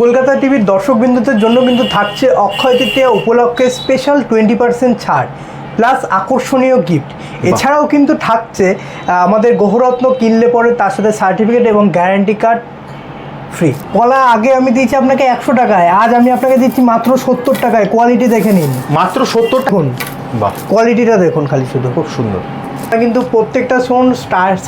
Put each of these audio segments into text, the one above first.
কলকাতা টিভির দর্শকবৃন্দদের জন্য কিন্তু থাকছে অক্ষয় তৃতীয়া উপলক্ষে স্পেশাল টোয়েন্টি পার্সেন্ট ছাড় প্লাস আকর্ষণীয় গিফট এছাড়াও কিন্তু থাকছে আমাদের গহরত্ন কিনলে পরে তার সাথে সার্টিফিকেট এবং গ্যারান্টি কার্ড ফ্রি কলা আগে আমি দিয়েছি আপনাকে একশো টাকায় আজ আমি আপনাকে দিচ্ছি মাত্র সত্তর টাকায়। কোয়ালিটি দেখে নিন। মাত্র সত্তর বাহ। কোয়ালিটিটা দেখুন খালি শুধু। খুব সুন্দর। কিন্তু প্রত্যেকটা সোন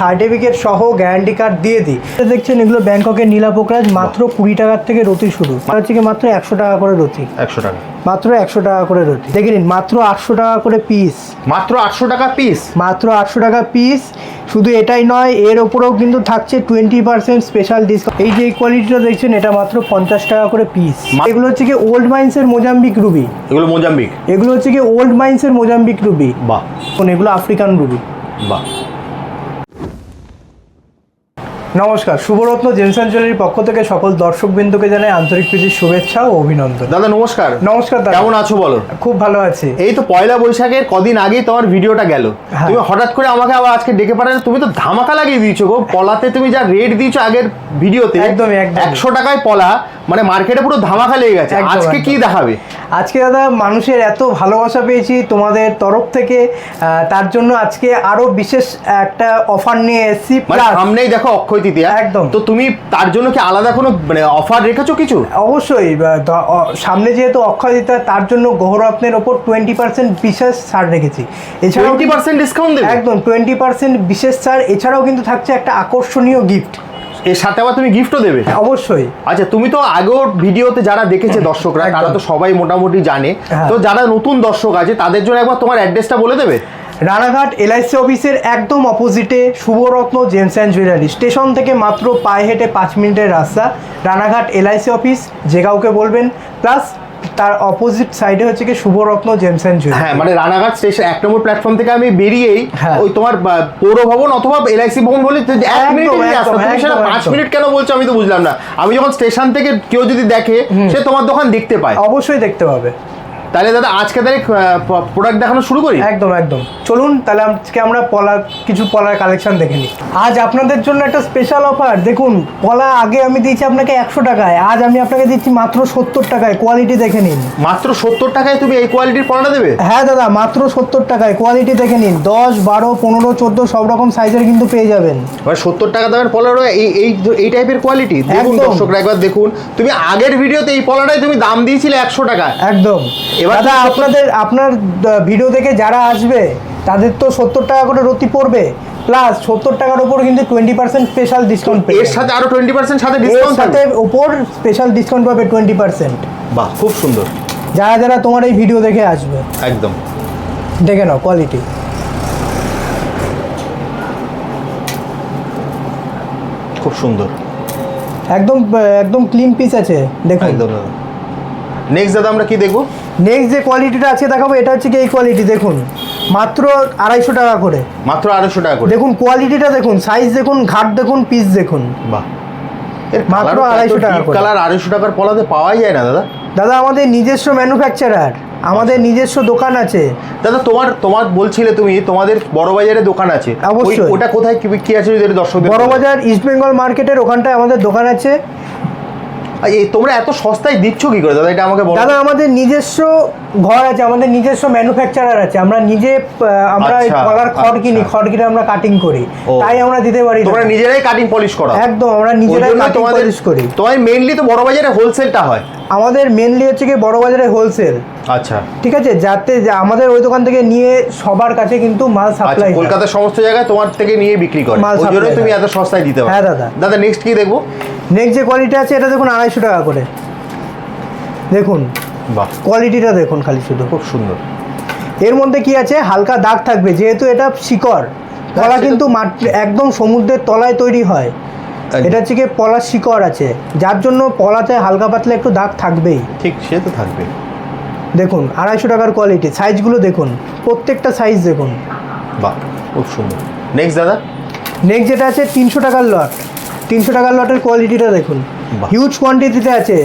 সার্টিফিকেট সহ গ্যারান্টি কার্ড দিয়ে দিই। এটা দেখছেন এগুলো ব্যাংককের নীলা পোকরাজ মাত্র কুড়ি টাকার থেকে রতি শুরু। হচ্ছে কি মাত্র একশো টাকা করে রতি। একশো টাকা। মাত্র একশো টাকা করে রতি। দেখে নিন মাত্র আটশো টাকা করে পিস মাত্র আটশো টাকা পিস মাত্র আটশো টাকা পিস শুধু এটাই নয় এর ওপরেও কিন্তু থাকছে টোয়েন্টি পার্সেন্ট স্পেশাল ডিসকাউন্ট এই যে কোয়ালিটিটা দেখছেন এটা মাত্র পঞ্চাশ টাকা করে পিস এগুলো হচ্ছে কি ওল্ড মাইন্সের মোজাম্বিক রুবি এগুলো মোজাম্বিক এগুলো হচ্ছে কি ওল্ড মাইন্সের মোজাম্বিক রুবি বাহ। এগুলো আফ্রিকান রুবি বাহ। নমস্কার শুভরত্ন জেমসন জুয়েলারির পক্ষ থেকে সকল দর্শকবৃন্দকে জানাই আন্তরিক প্রীতির শুভেচ্ছা ও অভিনন্দন। দাদা নমস্কার। নমস্কার দাদা। কেমন আছো বলো? খুব ভালো আছি। এই তো পয়লা বৈশাখের কদিন আগেই তোমার ভিডিওটা গেল। হ্যাঁ। তুমি হঠাৎ করে আমাকে আবার আজকে ডেকে পাঠালে তুমি তো ধামাকা লাগিয়ে দিয়েছ গো। পলাতে তুমি যা রেট দিয়েছ আগের ভিডিওতে একদমই। একশো টাকায় পলা মানে মার্কেটে পুরো ধামাকা লেগে গেছে। আজকে কি। দেখাবে? আজকে দাদা মানুষের এত ভালোবাসা পেয়েছি তোমাদের তরফ থেকে তার জন্য আজকে আরও বিশেষ একটা অফার নিয়ে এসেছি মানে সামনেই দেখো অক্ষয় তৃতীয়া একদম। তো তুমি তার জন্য কি আলাদা কোনো মানে অফার রেখেছো কিছু? অবশ্যই সামনে যেহেতু অক্ষয় দিতা তার জন্য গহরত্নের ওপর টোয়েন্টি পার্সেন্ট বিশেষ ছাড় রেখেছি। এছাড়াও টোয়েন্টি পার্সেন্ট ডিসকাউন্ট দেবে? একদম টোয়েন্টি পার্সেন্ট বিশেষ ছাড়। এছাড়াও কিন্তু থাকছে একটা আকর্ষণীয় গিফট এর সাথে আবার তুমি গিফটও দেবে? অবশ্যই। আচ্ছা তুমি তো আগের ভিডিওতে যারা দেখেছে দর্শকরা তারা তো সবাই মোটামুটি জানে। হ্যাঁ। তো যারা নতুন দর্শক আছে তাদের জন্য একবার তোমার অ্যাড্রেসটা বলে দেবে? রানাঘাট এলআইসি অফিসের একদম অপোজিটে Shubharatna gems and jewellery. Station থেকে মাত্র পায়ে হেঁটে পাঁচ মিনিটের রাস্তা। রানাঘাট এলআইসি অফিস যে কাউকে বলবেন। প্লাস তার অপোজিট সাইডে হচ্ছে কি শুভরত্ন জেমস অ্যান্ড জুয়েলারি। হ্যাঁ মানে রানাঘাট স্টেশন এক নম্বর প্ল্যাটফর্ম থেকে আমি বেরিয়েই হ্যাঁ। ওই তোমার পৌর ভবন অথবা এলআইসি ভবন বলি এক তুমি সেটা পাঁচ মিনিট কেন বলছো আমি তো বুঝলাম না। আমি যখন স্টেশন থেকে কেউ যদি দেখে সে তোমার দোকান দেখতে পায়। অবশ্যই দেখতে পাবে। তাহলে দাদা আজকে তাহলে প্রোডাক্ট দেখানো শুরু করি? একদম একদম। চলুন তাহলে আজকে আমরা পলার কিছু পলার কালেকশন দেখে নিই। আজ আপনাদের জন্য একটা স্পেশাল অফার দেখুন পলা আগে আমি দিয়েছি আপনাকে একশো টাকায় আজ আমি আপনাকে দিচ্ছি মাত্র সত্তর টাকায়। কোয়ালিটি দেখে নিন। মাত্র সত্তর টাকায় তুমি এই কোয়ালিটির পড়াটা দেবে? হ্যাঁ দাদা মাত্র সত্তর টাকায়। কোয়ালিটি দেখে নিন। দশ বারো পনেরো চোদ্দ সব রকম সাইজের কিন্তু পেয়ে যাবেন। মানে সত্তর টাকা দামের পলারও এই এই এই টাইপের কোয়ালিটি দেখুন একদম। দর্শকরা একবার দেখুন। তুমি আগের ভিডিওতে এই পলাটাই তুমি দাম দিয়েছিলে একশো টাকা একদম। এবার দাদা আপনাদের আপনার ভিডিও দেখে যারা আসবে তাদের তো সত্তর টাকা করে রতি পড়বে। প্লাস সত্তর টাকার উপর কিন্তু টোয়েন্টি পার্সেন্ট স্পেশাল ডিসকাউন্ট এর সাথে আরও টোয়েন্টি পার্সেন্ট সাথে ডিসকাউন্ট সাথে ওপর স্পেশাল ডিসকাউন্ট পাবে টোয়েন্টি পার্সেন্ট বাহ খুব সুন্দর। যারা যারা তোমার এই ভিডিও দেখে আসবে একদম। দেখে নাও কোয়ালিটি খুব সুন্দর। একদম একদম ক্লিন পিস আছে দেখুন। একদম নেক্সট দাদা আমরা কি দেখব? নেক্সট যে কোয়ালিটিটা আছে দেখাবো এটা হচ্ছে কি এই কোয়ালিটি দেখুন মাত্র আড়াইশো টাকা করে। মাত্র আড়াইশো টাকা করে। দেখুন কোয়ালিটিটা দেখুন সাইজ দেখুন ঘাট দেখুন পিস দেখুন। বাহ। এর মাত্র মাত্র 250 আড়াইশো টাকা। কালার আড়াইশো টাকার পলাতে পাওয়াই যায় না দাদা? দাদা আমাদের নিজস্ব ম্যানুফ্যাকচারার আমাদের নিজস্ব দোকান আছে। দাদা তোমার তোমার বলছিলে তুমি তোমাদের বড় বাজারে দোকান আছে। অবশ্যই। ওটা কোথায় কি আছে যদি দর্শক বড়বাজার ইস্ট বেঙ্গল মার্কেটের ওখানটায় আমাদের দোকান আছে। এই তোমরা এত সস্তায় দিচ্ছ কি করে? দাদা এটা আমাকে বলো। দাদা আমাদের নিজস্ব ঘর আছে আমাদের নিজস্ব ম্যানুফ্যাকচারার আছে। আমরা নিজে আমরা এই আচ্ছা, কলার খড় কিনি আচ্ছা। খড় কিনে আমরা কাটিং করি। তাই আমরা দিতে পারি তোমরা নিজেরাই কাটিং পলিশ করো। একদম আমরা নিজেরাই কাটিং পলিশ করি। তোমার মেইনলি তো বড় বাজারে হোলসেলটা হয়। আমাদের মেনলি হচ্ছে কি বড় বাজারে হোলসেল আচ্ছা। ঠিক আছে যাতে আমাদের ওই দোকান থেকে নিয়ে সবার কাছে কিন্তু মাল আচ্ছা সাপ্লাই কলকাতার সমস্ত জায়গায় তোমার থেকে নিয়ে বিক্রি করে। মাল supply তুমি এত সস্তায় দিতে পারো। হ্যাঁ, দাদা। দাদা নেক্সট কি দেখব? নেক্সট যে কোয়ালিটি আছে এটা দেখুন আড়াইশো টাকা করে। দেখুন বাহ। কোয়ালিটিটা দেখুন খালি শুধু। খুব সুন্দর। এর মধ্যে কি আছে? হালকা দাগ থাকবে যেহেতু এটা শিকড় পলা কিন্তু একদম সমুদ্রের তলায় তৈরি হয়। এটা হচ্ছে কি পলার শিকড় আছে। যার জন্য পলাতে হালকা পাতলা একটু দাগ থাকবেই। ঠিক সে তো থাকবে দেখুন আড়াইশো টাকার কোয়ালিটি সাইজগুলো দেখুন প্রত্যেকটা সাইজ দেখুন। বাহ খুব সুন্দর। নেক্সট দাদা? নেক্সট যেটা আছে তিনশো টাকার লট তিনশো টাকার লটের কোয়ালিটিটা দেখুন। হিউজ কোয়ান্টিটিতে আছে।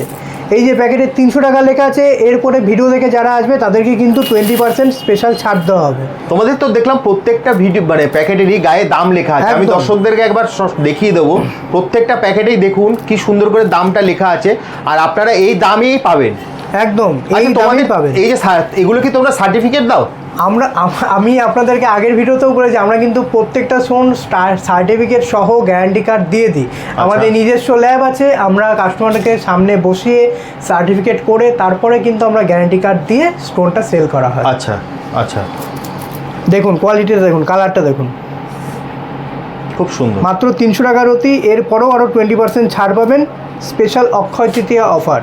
এই যে প্যাকেটে তিনশো টাকা লেখা আছে এরপরে ভিডিও দেখে যারা আসবে তাদেরকে কিন্তু টোয়েন্টি পার্সেন্ট স্পেশাল ছাড় দেওয়া হবে। তোমাদের তো দেখলাম প্রত্যেকটা ভিডিও মানে প্যাকেটেরই গায়ে দাম লেখা আছে। আমি দর্শকদেরকে একবার দেখিয়ে দেবো। প্রত্যেকটা প্যাকেটেই দেখুন কি সুন্দর করে দামটা লেখা আছে। আর আপনারা এই দামেই পাবেন। একদম এই আচ্ছা, দামেই তোমাদের পাবেন এই যে এগুলো কি তোমরা সার্টিফিকেট দাও? আমরা আমি আপনাদেরকে আগের ভিডিওতেও বলেছি আমরা কিন্তু প্রত্যেকটা ফোন সার্টিফিকেট সহ গ্যারান্টি কার্ড দিয়ে দিই। আমাদের নিজস্ব ল্যাব আছে আমরা কাস্টমারকে সামনে বসিয়ে সার্টিফিকেট করে তারপরে কিন্তু আমরা গ্যারান্টি কার্ড দিয়ে স্টোনটা সেল করা হয়। আচ্ছা আচ্ছা। দেখুন কোয়ালিটিটা দেখুন কালারটা দেখুন। খুব সুন্দর। মাত্র তিনশো টাকার অতি এরপরেও আরও টোয়েন্টি পার্সেন্ট ছাড় পাবেন স্পেশাল অক্ষয় তৃতীয়া অফার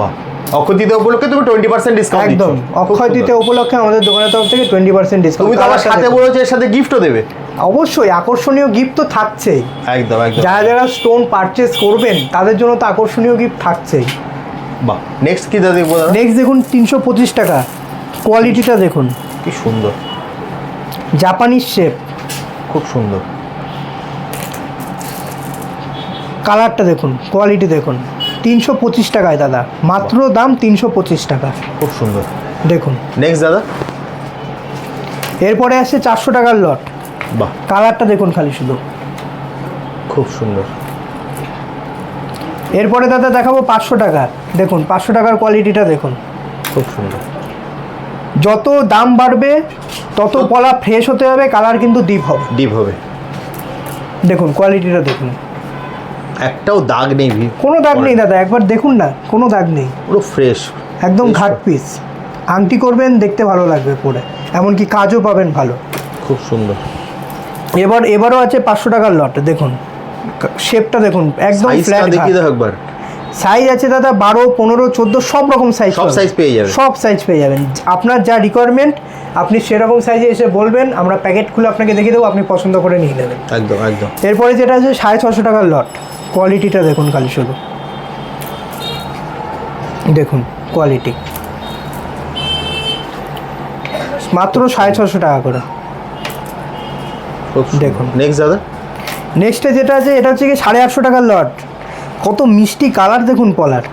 বাহ। অক্ষয় তৃতীয় উপলক্ষে তুমি টোয়েন্টি পার্সেন্ট ডিসকাউন্ট একদম অক্ষয় তৃতীয়া উপলক্ষে আমাদের দোকানের তরফ থেকে টোয়েন্টি পার্সেন্ট তুমি ডিসকাউন্ট তো আমার সাথে বলেছ এর সাথে গিফটও দেবে। অবশ্যই আকর্ষণীয় গিফট তো থাকছেই। একদম একদম। যারা যারা স্টোন পারচেস করবেন তাদের জন্য তো আকর্ষণীয় গিফট থাকছেই। বাহ নেক্সট কি দাদা দেখব নেক্সট দেখুন তিনশো পঁচিশ টাকা। কোয়ালিটিটা দেখুন। কি সুন্দর। জাপানিজ শেপ খুব সুন্দর। কালারটা দেখুন কোয়ালিটি দেখুন। তিনশো পঁচিশ টাকায় দাদা। মাত্র দাম তিনশো পঁচিশ টাকা। খুব সুন্দর। দেখুন। নেক্সট দাদা। এরপরে আসছে চারশো টাকার লট। বাহ। কালারটা দেখুন খালি শুধু। খুব সুন্দর। এরপরে দাদা দেখাবো পাঁচশো টাকা। দেখুন পাঁচশো টাকার কোয়ালিটিটা দেখুন। খুব সুন্দর। যত দাম বাড়বে তত পলা ফ্রেশ হতে হবে কালার কিন্তু ডিপ হবে। ডিপ হবে। দেখুন কোয়ালিটিটা দেখুন। একটাও দাগ নেই কোনো দাগ নেই দাদা একবার দেখুন না কোনো দাগ নেই। পুরো ফ্রেশ একদম ঘাট পিস আংটি করবেন দেখতে ভালো লাগবে পরে। এমনকি কাজও পাবেন ভালো। খুব সুন্দর। এবার এবারও আছে পাঁচশো টাকার লট দেখুন। শেপটা দেখুন একদম ফ্ল্যাট দেখিয়ে দাও একবার। সাইজ আছে দাদা বারো পনেরো চোদ্দ সব রকম সাইজ সব সাইজ পেয়ে যাবেন। সব সাইজ পেয়ে যাবেন। আপনার যা রিকোয়ারমেন্ট আপনি সেরকম সাইজে এসে বলবেন আমরা প্যাকেট খুলে আপনাকে দেখিয়ে দেবো আপনি পছন্দ করে নিয়ে নেবেন। একদম একদম। এরপরে যেটা আছে সাড়ে ছশো টাকার লট কোয়ালিটিটা দেখুন খালি শুধু। দেখুন কোয়ালিটি মাত্র সাড়ে ছশো টাকা করে। দেখুন। নেক্সট দাদা? নেক্সটে যেটা আছে এটা হচ্ছে কি সাড়ে আটশো টাকার লট কত মিষ্টি কালার দেখুন পলার।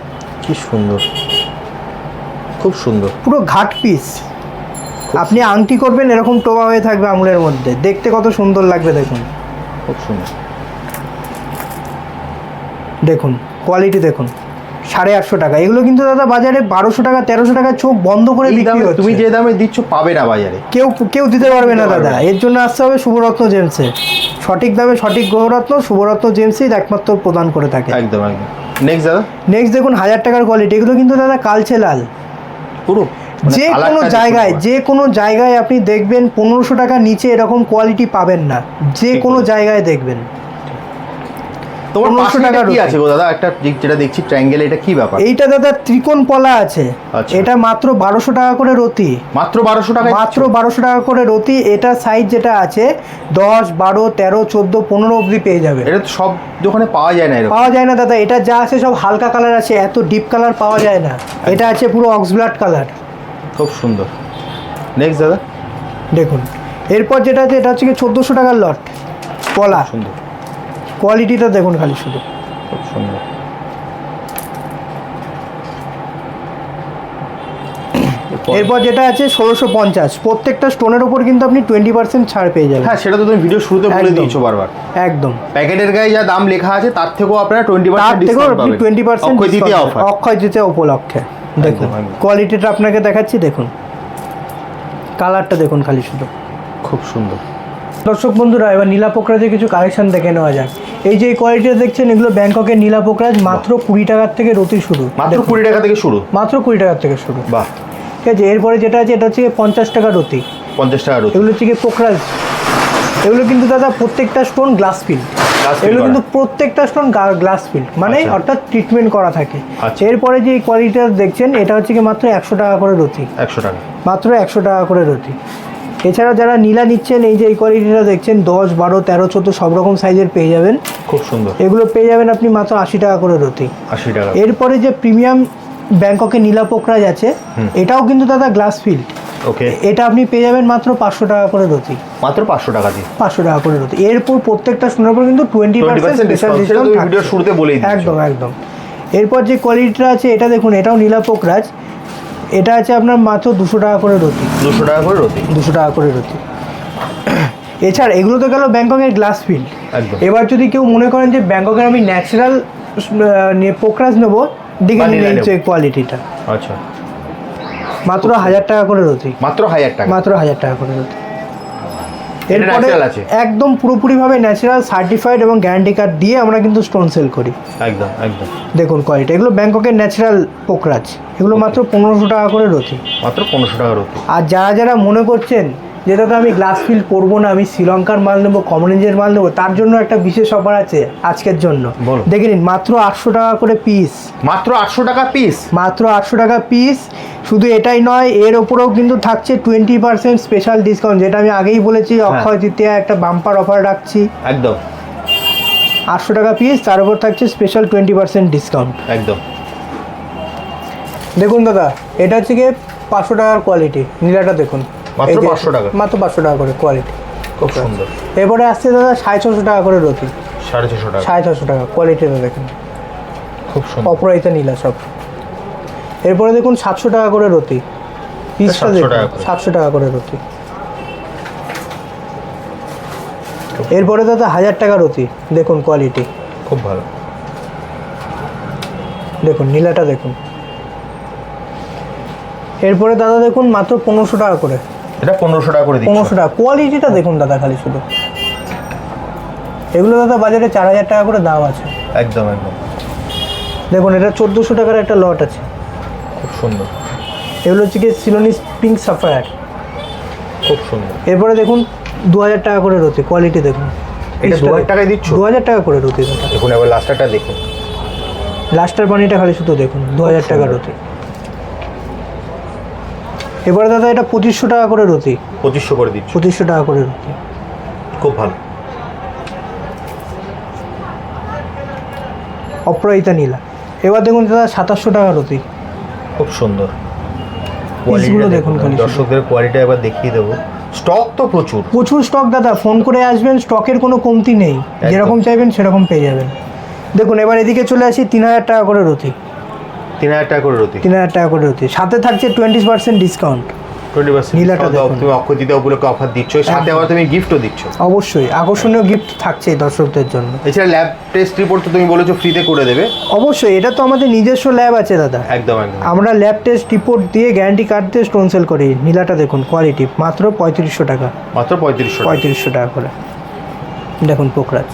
কি সুন্দর। খুব সুন্দর। পুরো ঘাট পিস আপনি আংটি করবেন এরকম টোবা হয়ে থাকবে আঙুলের মধ্যে। দেখতে কত সুন্দর লাগবে দেখুন। খুব সুন্দর। দেখুন কোয়ালিটি দেখুন সাড়ে আটশো টাকা। এগুলো কিন্তু দাদা বাজারে বারোশো টাকা তেরোশো টাকা চোখ বন্ধ করে বিক্রি হচ্ছে। তুমি যে দামে দিচ্ছ পাবে না বাজারে। কেউ কেউ দিতে পারবে না দাদা। এর জন্য আসতে হবে শুভরত্ন জেমসে। সঠিক দামে সঠিক গ্রহরত্ন শুভরত্ন জেমসই একমাত্র প্রদান করে থাকে। একদম একদম। নেক্সট দাদা? নেক্সট দেখুন হাজার টাকার কোয়ালিটি এগুলো কিন্তু দাদা কালচে লাল। পুরো মানে যে কোনো জায়গায় যে কোনো জায়গায় আপনি দেখবেন পনেরোশো টাকা নিচে এরকম কোয়ালিটি পাবেন না। যে কোনো জায়গায় দেখবেন। তোমার 1500 পাশে টাকার কি আছে গো দাদা? একটা যেটা দেখছি ট্রায়াঙ্গেল এটা কি ব্যাপার? এইটা দাদা ত্রিকোণ পলা আছে। আচ্ছা। এটা মাত্র বারোশো টাকা করে রতি মাত্র বারোশো টাকা মাত্র বারোশো টাকা করে রতি এটা সাইজ যেটা আছে দশ বারো তেরো চোদ্দ পনেরো অবধি পেয়ে যাবে। এটা তো সব দোকানে পাওয়া যায় না পাওয়া যায় না দাদা। এটা যা আছে সব হালকা কালার আছে। এত ডিপ কালার পাওয়া যায় না। এটা আছে পুরো অক্সব্লাড কালার খুব সুন্দর। নেক্সট দাদা। দেখুন। এরপর যেটা আছে এটা হচ্ছে চোদ্দোশো টাকার লট পলা। সুন্দর। কোয়ালিটিটা দেখুন খালি শুধু। খুব সুন্দর। এরপর যেটা আছে ষোলোশো পঞ্চাশ। প্রত্যেকটা স্টোনের উপর কিন্তু আপনি টোয়েন্টি পার্সেন্ট ছাড় পেয়ে যাবেন। হ্যাঁ সেটা তো তুমি ভিডিও শুরুতে বলে। দিয়েছ বারবার। একদম। প্যাকেটের গায়ে যা দাম লেখা আছে তার থেকেও আপনারা টোয়েন্টি পার্সেন্ট থেকেও আপনি টোয়েন্টি পার্সেন্ট অক্ষয় তৃতীয়া তৃতীয়া উপলক্ষে। দেখুন। কোয়ালিটিটা আপনাকে দেখাচ্ছি দেখুন। কালারটা দেখুন খালি শুধু। খুব সুন্দর। দর্শক বন্ধুরা এবার নীলা পোকরাজের কিছু কালেকশন দেখে নেওয়া যাক। এই যে কোয়ালিটিটা দেখছেন এগুলো ব্যাংককের নীলা পোকরাজ মাত্র কুড়ি টাকার থেকে রতি শুরু। মাত্র কুড়ি টাকা থেকে শুরু? মাত্র কুড়ি টাকার থেকে শুরু। বাহ। ঠিক আছে এরপরে যেটা আছে এটা হচ্ছে পঞ্চাশ টাকা রতি। পঞ্চাশ টাকা রুটি এগুলো হচ্ছে পোকরাজ এগুলো কিন্তু দাদা প্রত্যেকটা স্টোন গ্লাস ফিল এগুলো কিন্তু প্রত্যেকটা স্টোন গ্লাস ফিল মানে আচ্ছা। অর্থাৎ ট্রিটমেন্ট করা থাকে। আচ্ছা। এরপরে যে কোয়ালিটিটা দেখছেন এটা হচ্ছে কি মাত্র একশো টাকা করে রতি। একশো টাকা। মাত্র একশো টাকা করে রতি। এছাড়া যারা নীলা নিচ্ছেন এই যে এই কোয়ালিটিটা দেখছেন দশ বারো তেরো চোদ্দ সব রকম সাইজের পেয়ে যাবেন। খুব সুন্দর। এগুলো পেয়ে যাবেন আপনি মাত্র আশি টাকা করে রতি। আশি টাকা এরপরে যে প্রিমিয়াম ব্যাংককে নীলা পোকরাজ আছে এটাও কিন্তু দাদা গ্লাস ফিল্ড ওকে। এটা আপনি পেয়ে যাবেন মাত্র পাঁচশো টাকা করে রতি। মাত্র পাঁচশো টাকা দিয়ে। পাঁচশো টাকা করে রতি। এরপর প্রত্যেকটা সোনার উপর কিন্তু টোয়েন্টি পার্সেন্ট ডিসকাউন্ট শুরুতে বলেই একদম একদম। এরপর যে কোয়ালিটিটা আছে এটা দেখুন এটাও নীলা পোকরাজ এটা আছে আপনার মাত্র দুশো টাকা করে রতি দুশো টাকা করে রতি দুশো টাকা করে রতি এছাড়া এগুলো তো গেল ব্যাংককের গ্লাস ফিল্ড এবার যদি কেউ মনে করেন যে ব্যাংককের আমি ন্যাচারাল পোকরাজ নেব দেখে Vanilla কোয়ালিটিটা আচ্ছা। মাত্র হাজার টাকা করে রতি মাত্র হাজার টাকা। মাত্র হাজার টাকা করে রতি এরপরে? একদম পুরোপুরিভাবে ন্যাচারাল সার্টিফাইড এবং গ্যারান্টি কার্ড দিয়ে আমরা কিন্তু স্টোন সেল করি। একদম একদম। দেখুন কোয়ালিটি এগুলো ব্যাংককের ন্যাচারাল পোকরাজ এগুলো মাত্র পনেরোশো টাকা করে রতি মাত্র পনেরোশো টাকা রতি আর যারা যারা মনে করছেন যে দাদা আমি গ্লাস ফিল করব না আমি শ্রীলঙ্কার মাল নেব কমন রেঞ্জের মাল নেব তার জন্য একটা বিশেষ অফার আছে আজকের জন্য। দেখে নিন মাত্র আটশো টাকা করে পিস মাত্র আটশো টাকা পিস মাত্র আটশো টাকা পিস শুধু এটাই নয় এর ওপরেও কিন্তু থাকছে টোয়েন্টি পার্সেন্ট স্পেশাল ডিসকাউন্ট যেটা আমি আগেই বলেছি অক্ষয় তৃতীয়া একটা বাম্পার অফার রাখছি। একদম। আটশো টাকা পিস তার উপর থাকছে স্পেশাল টোয়েন্টি পার্সেন্ট ডিসকাউন্ট একদম। দেখুন দাদা এটা হচ্ছে গিয়ে পাঁচশো টাকার কোয়ালিটি নীলাটা দেখুন। মাত্র 500 টাকা? মাত্র পাঁচশো টাকা করে কোয়ালিটি খুব সুন্দর। এরপরে আসছে দাদা সাড়ে ছশো টাকা করে রতি সাড়ে ছশো টাকা। সাড়ে ছশো টাকা কোয়ালিটিটা দেখুন খুব সুন্দর। অপরাইতা নীলা সব। এরপরে দেখুন সাতশো টাকা করে রতি পিসটা দেখুন টাকা করে। রতি এরপরে দাদা হাজার টাকা রতি দেখুন কোয়ালিটি খুব ভালো। দেখুন নীলাটা দেখুন। এরপরে দাদা দেখুন মাত্র পনেরোশো টাকা করে। এটা পনেরোশো টাকা করে পনেরোশো টাকা। কোয়ালিটিটা দেখুন দাদা খালি শুধু। এগুলো দাদা বাজারে চার হাজার টাকা করে দাম আছে। একদম একদম। দেখুন এটা চোদ্দোশো টাকার একটা লট আছে। খুব সুন্দর। এগুলো হচ্ছে কি সিলোনিস পিঙ্ক সাফায়ার খুব সুন্দর। এরপরে দেখুন দু হাজার টাকা করে রতি কোয়ালিটি দেখুন। এটা 2000 টাকায় দিচ্ছ? দু হাজার টাকা করে রতি দেখুন এবার লাস্টারটা দেখুন। লাস্টার পানিটা খালি শুধু দেখুন দু হাজার টাকা। রতি এবারে দাদা এটা পঁচিশশো টাকা করে রতি পঁচিশশো করে দিচ্ছ। পঁচিশশো টাকা করে রতি খুব ভালো। অপরাজিতা নীলা। এবার দেখুন দাদা সাতাশশো টাকা রতি খুব সুন্দর। কোয়ালিটিটা দেখুন দর্শকদের কোয়ালিটি একবার দেখিয়ে দেবো। স্টক তো প্রচুর। প্রচুর স্টক দাদা ফোন করে আসবেন স্টকের কোনো কমতি নেই। যেরকম চাইবেন সেরকম পেয়ে যাবেন। দেখুন এবার এদিকে চলে আসি তিন হাজার টাকা করে রতি তিন হাজার টাকা করে রতি তিন হাজার টাকা করে রতি সাথে থাকছে twenty percent discount twenty percent. তুমি অক্ষয় তৃতীয়া উপলক্ষে অফার দিচ্ছ সাথে আবার তুমি গিফটও দিচ্ছ। অবশ্যই। আকর্ষণীয় গিফট থাকছে দর্শকদের জন্য। এছাড়া ল্যাব টেস্ট রিপোর্ট তো তুমি বলেছ ফ্রিতে করে দেবে। অবশ্যই। এটা তো আমাদের নিজস্ব ল্যাব আছে দাদা। একদম একদম। আমরা ল্যাব টেস্ট রিপোর্ট দিয়ে গ্যারান্টি কার্ড দিয়ে স্টোন সেল করি। নীলাটা দেখুন কোয়ালিটি মাত্র পঁয়ত্রিশশো টাকা। মাত্র পঁয়ত্রিশশো পঁয়ত্রিশশো টাকা করে। দেখুন পোকরাজ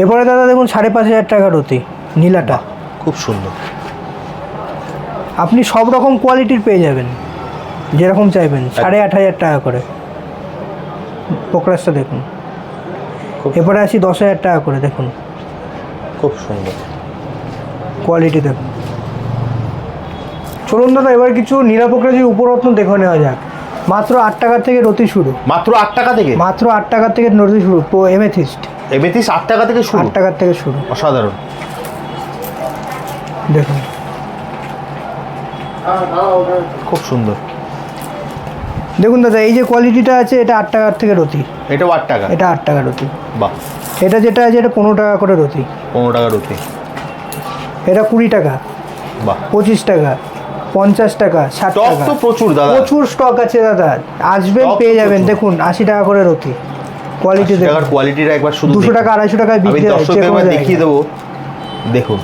এরপরে দাদা দেখুন সাড়ে পাঁচ হাজার টাকা রতি নীলাটা। খুব সুন্দর। আপনি সব রকম কোয়ালিটির পেয়ে যাবেন। যেরকম চাইবেন সাড়ে আট হাজার টাকা করে। পোকরাজটা দেখুন। এরপরে আসি দশ হাজার টাকা করে দেখুন। খুব সুন্দর। কোয়ালিটি দেখুন। চলুন দাদা এবার কিছু নিরাপকরাজির উপরত্ন দেখে নেওয়া যাক। মাত্র আট টাকার থেকে রতি শুরু। মাত্র আট টাকা থেকে? মাত্র আট টাকার থেকে রতি শুরু এমেথিস্ট এমনিতেই আট টাকা থেকে শুরু? আট টাকার থেকে শুরু। অসাধারণ। দেখুন। খুব সুন্দর। দেখুন দাদা এই যে কোয়ালিটিটা আছে এটা আট টাকার থেকে রতি। এটাও আট টাকা? এটা আট টাকা রতি। বাহ। এটা যেটা আছে এটা পনেরো টাকা করে রতি। পনেরো টাকা রুটি এটা কুড়ি টাকা। বাহ। পঁচিশ টাকা পঞ্চাশ টাকা ষাট টাকা। প্রচুর দাদা। প্রচুর স্টক আছে দাদা। আসবেন পেয়ে যাবেন। দেখুন আশি টাকা করে রতি। কোয়ালিটি দেখুন। কোয়ালিটিটা একবার শুধু দুশো টাকা আড়াইশো টাকায় বিক্রি হয় দেখিয়ে দেবো। দেখুন।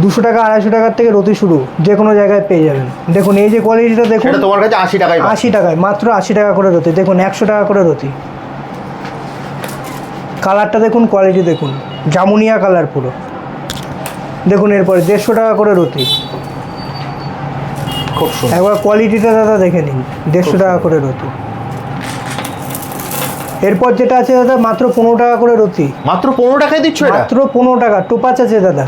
দুশো টাকা আড়াইশো টাকার থেকে রতি শুরু যে কোনো জায়গায় পেয়ে যাবেন। দেখুন এই যে কোয়ালিটিটা দেখুন তোমার কাছে আশি টাকায় আশি টাকায় মাত্র আশি টাকা করে রতি। দেখুন একশো টাকা করে রতি। কালারটা দেখুন কোয়ালিটি দেখুন। জামুনিয়া কালার পুরো। দেখুন এরপরে দেড়শো টাকা করে রতি। খুব একবার কোয়ালিটিটা দাদা দেখে নিন দেড়শো টাকা করে রতি। এরপর যেটা আছে দাদা মাত্র পনেরো টাকা করে রতি। মাত্র পনেরো টাকায় দিচ্ছ মাত্র পনেরো টাকা টোপাচ আছে দাদা।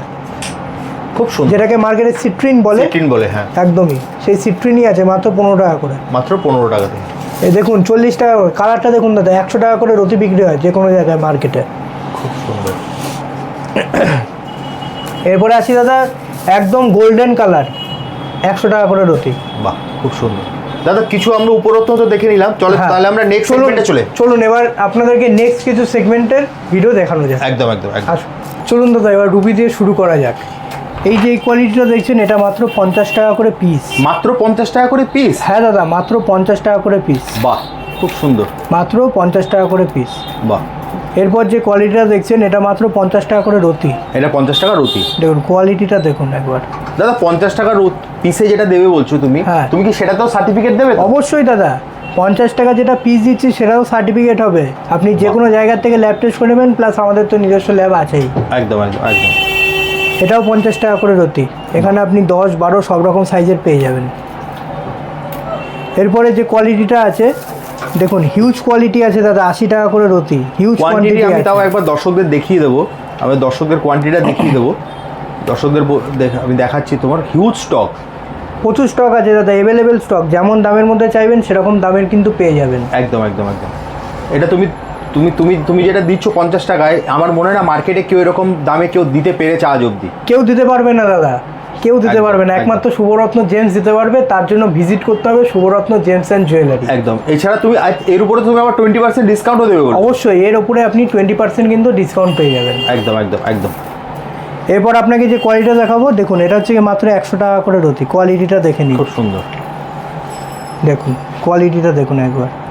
খুব সুন্দর। যেটাকে মার্কেটে সিট্রিন বলে। সিট্রিন বলে হ্যাঁ। একদমই। সেই সিট্রিনই আছে মাত্র পনেরো টাকা করে। মাত্র পনেরো টাকা থেকে এই দেখুন চল্লিশ টাকা করে। কালারটা দেখুন দাদা একশো টাকা করে রতি বিক্রি হয় যে কোনো জায়গায় মার্কেটে। খুব সুন্দর। এরপরে আসি দাদা একদম গোল্ডেন কালার একশো টাকা করে রতি বাহ খুব সুন্দর। দাদা কিছু আমরা উপরত্ন তো দেখে নিলাম। চলে হ্যাঁ। তাহলে আমরা নেক্সট সেগমেন্টে চলে। চলুন এবার আপনাদেরকে নেক্সট কিছু সেগমেন্টের ভিডিও দেখানো যায় একদম একদম একদম। চলুন দাদা এবার রুবি দিয়ে শুরু করা যাক। এই যে কোয়ালিটিটা দেখছেন এটা মাত্র পঞ্চাশ টাকা করে পিস মাত্র পঞ্চাশ টাকা করে পিস হ্যাঁ দাদা মাত্র পঞ্চাশ টাকা করে পিস বাহ খুব সুন্দর। মাত্র পঞ্চাশ টাকা করে পিস বাহ। এরপর যে কোয়ালিটিটা দেখছেন এটা মাত্র পঞ্চাশ টাকা করে রতি এটা পঞ্চাশ টাকা রতি দেখুন কোয়ালিটিটা দেখুন একবার। দাদা পঞ্চাশ টাকা পিসে যেটা দেবে বলছো তুমি হ্যাঁ। তুমি কি সেটা তো সার্টিফিকেট দেবে অবশ্যই দাদা পঞ্চাশ টাকা যেটা পিস দিচ্ছি সেটাও সার্টিফিকেট হবে। আপনি যে কোনো জায়গার থেকে ল্যাব টেস্ট করে নেবেন প্লাস আমাদের তো নিজস্ব ল্যাব আছেই। একদম একদম একদম। এটাও পঞ্চাশ টাকা করে রতি। এখানে আপনি দশ বারো সব রকম সাইজের পেয়ে যাবেন। এরপরে যে কোয়ালিটিটা আছে দেখুন হিউজ কোয়ালিটি আছে দাদা আশি টাকা করে রতি। হিউজ কোয়ান্টিটি আমি তাও একবার দর্শকদের দেখিয়ে দেবো। আমি দর্শকদের কোয়ান্টিটিটা দেখিয়ে দেবো। দর্শকদের আমি দেখাচ্ছি তোমার হিউজ স্টক প্রচুর স্টক আছে দাদা অ্যাভেলেবেল স্টক যেমন দামের মধ্যে চাইবেন সেরকম দামের কিন্তু পেয়ে যাবেন। একদম একদম একদম। এটা তুমি তুমি তুমি তুমি যেটা দিচ্ছ পঞ্চাশ টাকায় আমার মনে হয় না মার্কেটে কেউ এরকম দামে কেউ দিতে পেরেছে আজ অবধি। কেউ দিতে পারবে না দাদা। কেউ দিতে পারবে না। একমাত্র শুভরত্ন জেমস দিতে পারবে তার জন্য ভিজিট করতে হবে শুভরত্ন জেমস অ্যান্ড জুয়েলারি একদম। এছাড়া তুমি এর উপরে তুমি আবার টোয়েন্টি পার্সেন্ট ডিসকাউন্টও দেবে অবশ্যই এর উপরে আপনি টোয়েন্টি পার্সেন্ট কিন্তু ডিসকাউন্ট পেয়ে যাবেন। একদম একদম একদম। এরপর আপনাকে যে কোয়ালিটিটা দেখাবো দেখুন এটা হচ্ছে মাত্র একশো টাকা করে রতি। কোয়ালিটিটা দেখে নিন। খুব সুন্দর। দেখুন কোয়ালিটিটা দেখুন একবার।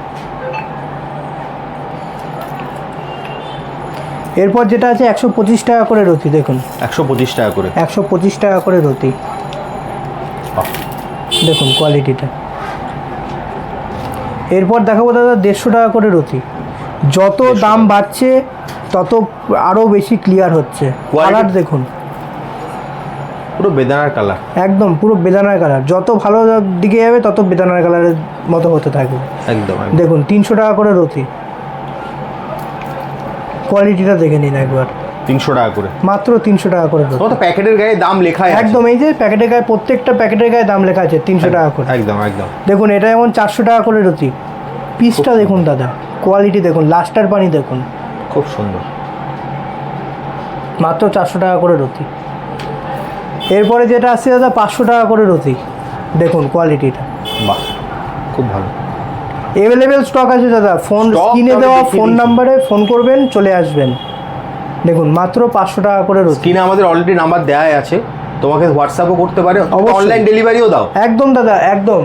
এরপর যেটা আছে একশো পঁচিশ টাকা করে রতি দেখুন। একশো পঁচিশ টাকা করে। একশো পঁচিশ টাকা করে রতি দেখুন কোয়ালিটিটা। এরপর দেখাবো দাদা দেড়শো টাকা করে রতি যত দাম বাড়ছে তত আরও বেশি ক্লিয়ার হচ্ছে। কালার দেখুন। পুরো বেদানার কালার একদম পুরো বেদানার কালার যত ভালো দিকে যাবে তত বেদানার কালারের মতো হতে থাকবে। একদম একদম। দেখুন তিনশো টাকা করে রতি কোয়ালিটিটা দেখে নিন একবার। তিনশো টাকা করে। মাত্র তিনশো টাকা করে তো প্যাকেটের গায়ে দাম আছে। একদম এই যে প্যাকেটের গায়ে প্রত্যেকটা প্যাকেটের গায়ে দাম লেখা আছে তিনশো টাকা করে। একদম একদম। দেখুন এটা যেমন চারশো টাকা করে রতি পিসটা দেখুন দাদা কোয়ালিটি দেখুন লাস্টার পানি দেখুন। খুব সুন্দর। মাত্র চারশো টাকা করে রতি এরপরে যেটা আসছে দাদা পাঁচশো টাকা করে রতি দেখুন কোয়ালিটিটা বাহ খুব ভালো। অ্যাভেলেবেল স্টক আছে দাদা। ফোন স্ক্রিনে দেওয়া ফোন নাম্বারে ফোন করবেন চলে আসবেন। দেখুন মাত্র পাঁচশো টাকা করে স্ক্রিনে আমাদের অলরেডি নাম্বার দেওয়াই আছে। তোমাকে হোয়াটসঅ্যাপও করতে পারে। অনলাইন ডেলিভারিও দাও। একদম দাদা একদম।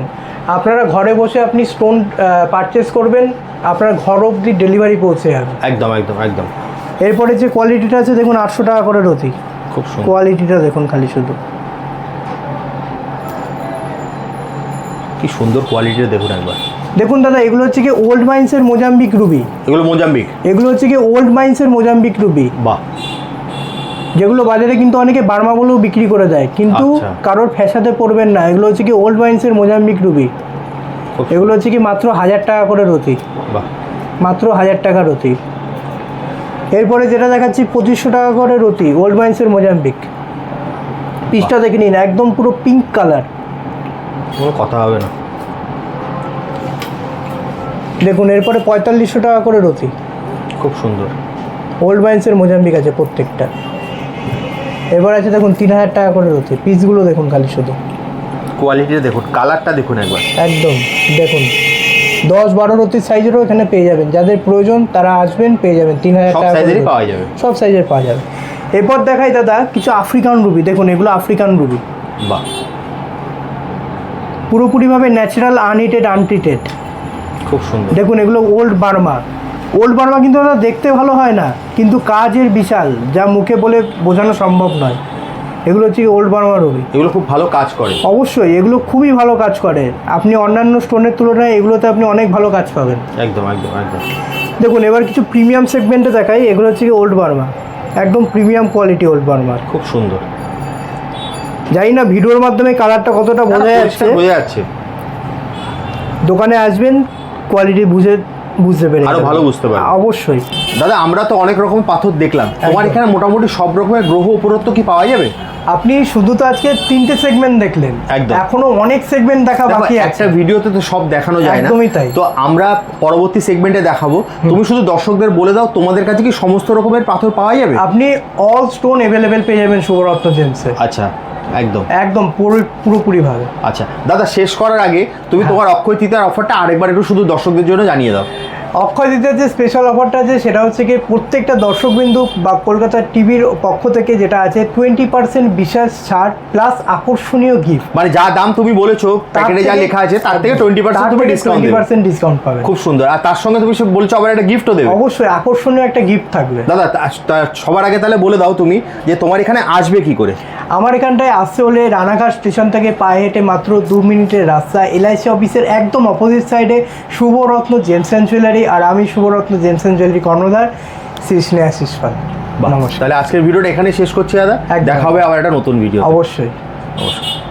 আপনারা ঘরে বসে আপনি স্টোন পারচেস করবেন আপনার ঘর অবধি ডেলিভারি পৌঁছে যাবে। একদম একদম একদম। এরপরে যে কোয়ালিটিটা আছে দেখুন আটশো টাকা করে রতি। খুব সুন্দর। কোয়ালিটিটা দেখুন খালি শুধু। কি সুন্দর কোয়ালিটির দেখুন একবার। দেখুন দাদা এগুলো হচ্ছে কি ওল্ড মাইন্সের মোজাম্বিক রুবি এগুলো মোজাম্বিক এগুলো হচ্ছে কি ওল্ড মাইন্সের মোজাম্বিক রুবি বাহ। যেগুলো বাজারে কিন্তু অনেকে বার্মা বলেও বিক্রি করে দেয়। কিন্তু আচ্ছা। কারোর ফ্যাসাতে পড়বেন না। এগুলো হচ্ছে কি ওল্ড মাইন্সের মোজাম্বিক রুবি এগুলো হচ্ছে কি মাত্র হাজার টাকা করে রতি। বাহ। মাত্র হাজার টাকা রতি। এরপরে যেটা দেখাচ্ছি পঁচিশশো টাকা করে রতি ওল্ড মাইন্সের মোজাম্বিক পিসটা দেখে নিন একদম পুরো পিঙ্ক কালার কথা হবে না। দেখুন এরপরে পঁয়তাল্লিশশো টাকা করে রতি। খুব সুন্দর। ওল্ড মাইন্সের মোজাম্বিক আছে প্রত্যেকটা। এবার আছে দেখুন তিন হাজার টাকা করে রতি। পিসগুলো দেখুন খালি শুধু। কোয়ালিটিটা দেখুন কালারটা দেখুন একবার। একদম দেখুন। দশ বারো রতির সাইজেরও এখানে পেয়ে যাবেন। যাদের প্রয়োজন তারা আসবেন পেয়ে যাবেন। তিন হাজার টাকা সাইজেরই পাওয়া যাবে। সব সাইজের পাওয়া যাবে। এরপর দেখাই দাদা কিছু আফ্রিকান রুবি দেখুন এগুলো আফ্রিকান রুবি বাহ। পুরোপুরিভাবে ন্যাচারাল আনহিটেড আনট্রিটেড খুব সুন্দর। দেখুন এগুলো ওল্ড বার্মা। ওল্ড বার্মা কিন্তু দাদা দেখতে ভালো হয় না কিন্তু কাজের বিশাল যা মুখে বলে বোঝানো সম্ভব নয়। এগুলো হচ্ছে ওল্ড বার্মা রুবি। এগুলো খুব ভালো কাজ করে। অবশ্যই এগুলো খুবই ভালো কাজ করে। আপনি অন্যান্য স্টোনের তুলনায় এগুলোতে আপনি অনেক ভালো কাজ পাবেন। একদম একদম একদম। দেখুন এবার কিছু প্রিমিয়াম সেগমেন্টে দেখাই এগুলো হচ্ছে ওল্ড বার্মা। একদম প্রিমিয়াম কোয়ালিটি ওল্ড বার্মার খুব সুন্দর। জানি না ভিডিওর মাধ্যমে কালারটা কতটা বোঝা যাচ্ছে। পরিষ্কার বোঝা যাচ্ছে। দোকানে আসবেন কোয়ালিটি বুঝে বুঝতে পেরে আরও ভালো বুঝতে পারবেন। অবশ্যই। দাদা আমরা তো অনেক রকম পাথর দেখলাম। তোমার এখানে মোটামুটি সব রকমের গ্রহ উপরত্ব কি পাওয়া যাবে? আপনি শুধু তো আজকে তিনটে সেগমেন্ট দেখলেন। একদম। এখনও অনেক সেগমেন্ট দেখা বাকি একটা ভিডিওতে তো সব দেখানো যায় না। একদমই তাই। তো আমরা পরবর্তী সেগমেন্টে দেখাবো। তুমি শুধু দর্শকদের বলে দাও তোমাদের কাছে কি সমস্ত রকমের পাথর পাওয়া যাবে? আপনি অল স্টোন অ্যাভেলেবেল পেয়ে যাবেন শুভরত্ন জেমসে আচ্ছা। একদম? একদম পুরো পুরোপুরি ভাবে আচ্ছা দাদা শেষ করার আগে তুমি হ্যাঁ। তোমার অক্ষয় তৃতীয়ার অফারটা আরেকবার একটু শুধু দর্শকদের জন্য জানিয়ে দাও। অক্ষয় তৃতীয়ার যে স্পেশাল অফারটা আছে সেটা হচ্ছে কি প্রত্যেকটা দর্শকবিন্দু বা কলকাতার টিভির পক্ষ থেকে যেটা আছে টোয়েন্টি পার্সেন্ট বিশেষ ছাড় প্লাস আকর্ষণীয় গিফট মানে যা দাম তুমি বলেছ প্যাকেটে যা লেখা আছে তার থেকে টোয়েন্টি পার্সেন্ট তুমি ডিসকাউন্ট টোয়েন্টি পার্সেন্ট ডিসকাউন্ট পাবে। খুব সুন্দর। আর তার সঙ্গে তুমি বলছো আবার একটা গিফটও দেবে। অবশ্যই আকর্ষণীয় একটা গিফট থাকবে। দাদা সবার আগে তাহলে বলে দাও তুমি যে তোমার এখানে আসবে কি করে? আমার এখানটায় আসতে হলে রানাঘাট স্টেশন থেকে পায়ে হেঁটে মাত্র দু মিনিটের রাস্তা এলআইসি অফিসের একদম অপোজিট সাইডে শুভরত্ন জেমস অ্যান্ড জুয়েলারি আর আমি শুভরত্ন জেমসন জুয়েলারি কর্ণধার শ্রী স্নেহাশিস পাল। নমস্কার। তাহলে আজকের ভিডিওটা এখানে শেষ করছি দাদা। দেখা হবে আবার একটা নতুন ভিডিও অবশ্যই। নমস্কার